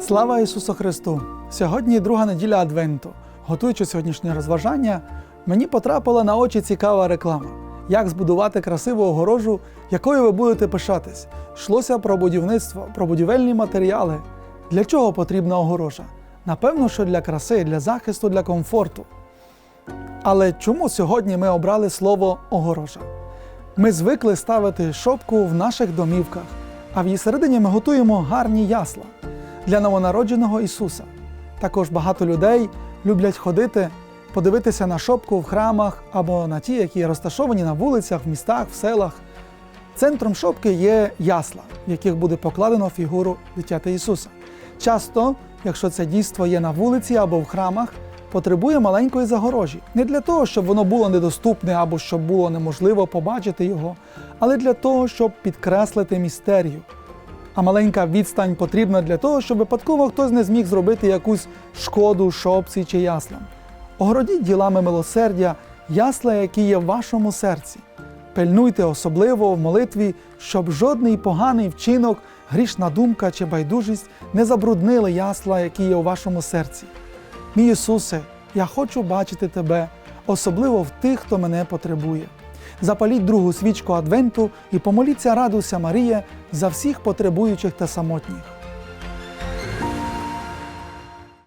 Слава Ісусу Христу! Сьогодні друга неділя Адвенту. Готуючи сьогоднішнє розважання, мені потрапила на очі цікава реклама. Як збудувати красиву огорожу, якою ви будете пишатись. Йшлося про будівництво, про будівельні матеріали. Для чого потрібна огорожа? Напевно, що для краси, для захисту, для комфорту. Але чому сьогодні ми обрали слово огорожа? Ми звикли ставити шопку в наших домівках, а в її середині ми готуємо гарні ясла для новонародженого Ісуса. Також багато людей люблять ходити, подивитися на шопку в храмах або на ті, які розташовані на вулицях, в містах, в селах. Центром шопки є ясла, в яких буде покладено фігуру дитяти Ісуса. Часто, якщо це дійство є на вулиці або в храмах, потребує маленької загорожі. Не для того, щоб воно було недоступне або щоб було неможливо побачити його, але для того, щоб підкреслити містерію. А маленька відстань потрібна для того, щоб випадково хтось не зміг зробити якусь шкоду шопці чи яслам. Огородіть ділами милосердя ясла, які є в вашому серці. Пильнуйте особливо в молитві, щоб жодний поганий вчинок, грішна думка чи байдужість не забруднили ясла, які є у вашому серці. Мій Ісусе, я хочу бачити Тебе, особливо в тих, хто мене потребує. Запаліть другу свічку Адвенту і помоліться Радуся Марія за всіх потребуючих та самотніх.